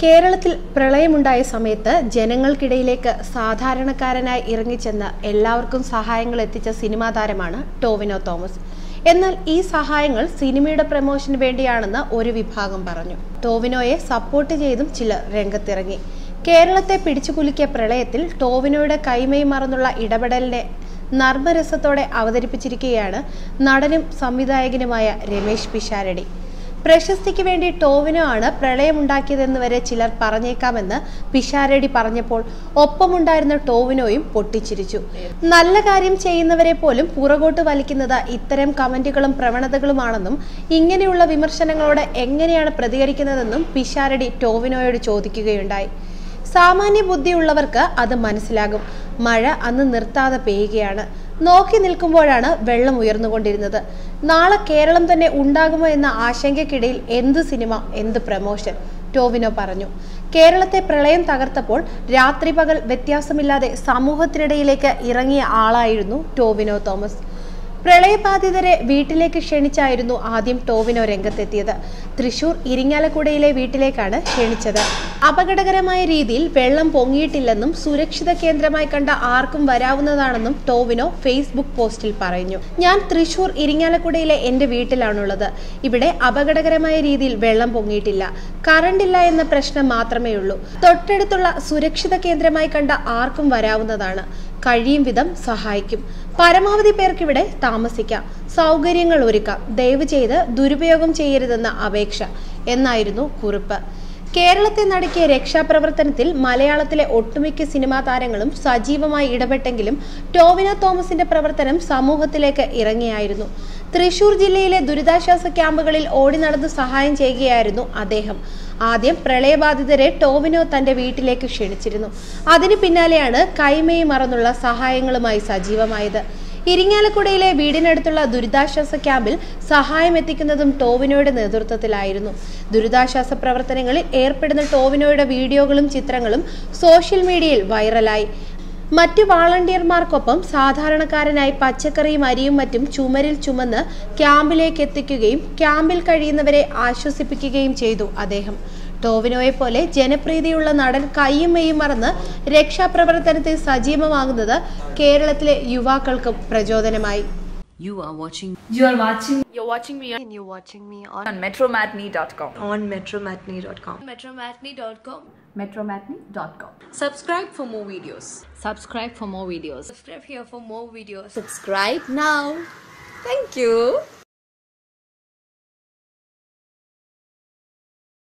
കേരളത്തിൽ പ്രളയമുണ്ടായ സമയത്ത് ജനങ്ങൾക്കിടയിലേക്ക് സാധാരണക്കാരനായി ഇറങ്ങിച്ചെന്ന് എല്ലാവർക്കും സഹായങ്ങൾ എത്തിച്ച സിനിമാ താരമാണ് ടോവിനോ തോമസ്. എന്നാൽ ഈ സഹായങ്ങൾ സിനിമയുടെ പ്രമോഷന് വേണ്ടിയാണെന്ന് ഒരു വിഭാഗം പറഞ്ഞു. ടോവിനോയെ സപ്പോർട്ട് ചെയ്തും ചിലർ രംഗത്തിറങ്ങി. കേരളത്തെ പിടിച്ചുകുലുക്കിയ പ്രളയത്തിൽ ടോവിനോയുടെ കൈമയും മറന്നുള്ള ഇടപെടലിനെ നർമ്മരസത്തോടെ അവതരിപ്പിച്ചിരിക്കുകയാണ് നടനും സംവിധായകനുമായ രമേശ് പിഷാരടി. പ്രശസ്തിക്ക് വേണ്ടി ടോവിനോ ആണ് പ്രളയമുണ്ടാക്കിയതെന്ന് വരെ ചിലർ പറഞ്ഞേക്കാമെന്ന് പിഷാരടി പറഞ്ഞപ്പോൾ ഒപ്പമുണ്ടായിരുന്ന ടോവിനോയും പൊട്ടിച്ചിരിച്ചു. നല്ല കാര്യം ചെയ്യുന്നവരെ പോലും പുറകോട്ട് വലിക്കുന്നത് ഇത്തരം കമന്റുകളും പ്രവണതകളുമാണെന്നും ഇങ്ങനെയുള്ള വിമർശനങ്ങളോട് എങ്ങനെയാണ് പ്രതികരിക്കുന്നതെന്നും പിഷാരടി ടോവിനോയോട് ചോദിക്കുകയുണ്ടായി. സാമാന്യ ബുദ്ധിയുള്ളവർക്ക് അത് മനസ്സിലാകും. മഴ അന്ന് നിർത്താതെ പെയ്യുകയാണ്. നോക്കി നിൽക്കുമ്പോഴാണ് വെള്ളം ഉയർന്നുകൊണ്ടിരുന്നത്. നാളെ കേരളം തന്നെ ഉണ്ടാകുമോ എന്ന ആശങ്കയ്ക്കിടയിൽ എന്ത് സിനിമ എന്ത് പ്രമോഷൻ? ടോവിനോ പറഞ്ഞു. കേരളത്തെ പ്രളയം തകർത്തപ്പോൾ രാത്രി പകൽ വ്യത്യാസമില്ലാതെ സമൂഹത്തിനിടയിലേക്ക് ഇറങ്ങിയ ആളായിരുന്നു ടോവിനോ തോമസ്. പ്രളയബാധിതരെ വീട്ടിലേക്ക് ക്ഷണിച്ചായിരുന്നു ആദ്യം ടോവിനോ രംഗത്തെത്തിയത്. തൃശൂർ ഇരിങ്ങാലക്കുടയിലെ വീട്ടിലേക്കാണ് ക്ഷണിച്ചത്. അപകടകരമായ രീതിയിൽ വെള്ളം പൊങ്ങിയിട്ടില്ലെന്നും സുരക്ഷിത കേന്ദ്രമായി കണ്ട ആർക്കും വരാവുന്നതാണെന്നും ടോവിനോ ഫേസ്ബുക്ക് പോസ്റ്റിൽ പറഞ്ഞു. ഞാൻ തൃശൂർ ഇരിങ്ങാലക്കുടയിലെ എന്റെ വീട്ടിലാണുള്ളത്. ഇവിടെ അപകടകരമായ രീതിയിൽ വെള്ളം പൊങ്ങിയിട്ടില്ല. കറണ്ടില്ല എന്ന പ്രശ്നം മാത്രമേ ഉള്ളൂ തൊട്ടടുത്തുള്ള സുരക്ഷിത കേന്ദ്രമായി കണ്ട ആർക്കും വരാവുന്നതാണ്. കഴിയും വിധം സഹായിക്കും. പരമാവധി പേർക്ക് ഇവിടെ താമസിക്കാം. സൗകര്യങ്ങൾ ഒരുക്കാം. ദയവ് ചെയ്ത് ദുരുപയോഗം ചെയ്യരുതെന്ന അപേക്ഷ. എന്നായിരുന്നു കുറിപ്പ്. കേരളത്തെ നടക്കിയ രക്ഷാപ്രവർത്തനത്തിൽ മലയാളത്തിലെ ഒട്ടുമിക്ക സിനിമാ താരങ്ങളും സജീവമായി ഇടപെട്ടെങ്കിലും ടോവിനോ തോമസിന്റെ പ്രവർത്തനം സമൂഹത്തിലേക്ക് ഇറങ്ങിയായിരുന്നു. തൃശൂർ ജില്ലയിലെ ദുരിതാശ്വാസ ക്യാമ്പുകളിൽ ഓടി നടന്ന് സഹായം ചെയ്യുകയായിരുന്നു അദ്ദേഹം. ആദ്യം പ്രളയബാധിതരെ ടോവിനോ തന്റെ വീട്ടിലേക്ക് ക്ഷണിച്ചിരുന്നു. അതിനു പിന്നാലെയാണ് കൈമയും മറന്നുള്ള സഹായങ്ങളുമായി സജീവമായത്. ഇരിങ്ങാലക്കുടയിലെ വീടിനടുത്തുള്ള ദുരിതാശ്വാസ ക്യാമ്പിൽ സഹായം എത്തിക്കുന്നതും ടോവിനോയുടെ നേതൃത്വത്തിലായിരുന്നു. ദുരിതാശ്വാസ പ്രവർത്തനങ്ങളിൽ ഏർപ്പെടുന്ന ടോവിനോയുടെ വീഡിയോകളും ചിത്രങ്ങളും സോഷ്യൽ മീഡിയയിൽ വൈറലായി. മറ്റ് വാളണ്ടിയർമാർക്കൊപ്പം സാധാരണക്കാരനായി പച്ചക്കറിയും അരിയും മറ്റും ചുമരിൽ ചുമന്ന് ക്യാമ്പിലേക്ക് എത്തിക്കുകയും ക്യാമ്പിൽ കഴിയുന്നവരെ ആശ്വസിപ്പിക്കുകയും ചെയ്തു അദ്ദേഹം. ടോവിനോയെ പോലെ ജനപ്രീതിയുള്ള നടൻ കയ്യമ്മയും മറന്ന് രക്ഷാപ്രവർത്തനത്തെ സജീവമാകുന്നത് കേരളത്തിലെ യുവാക്കൾക്ക് പ്രചോദനമായി. You are watching you are watching you are watching me and you watching me on Metro on Metro Matinee dot subscribe for more videos subscribe for more videos subscribe here for more videos subscribe now thank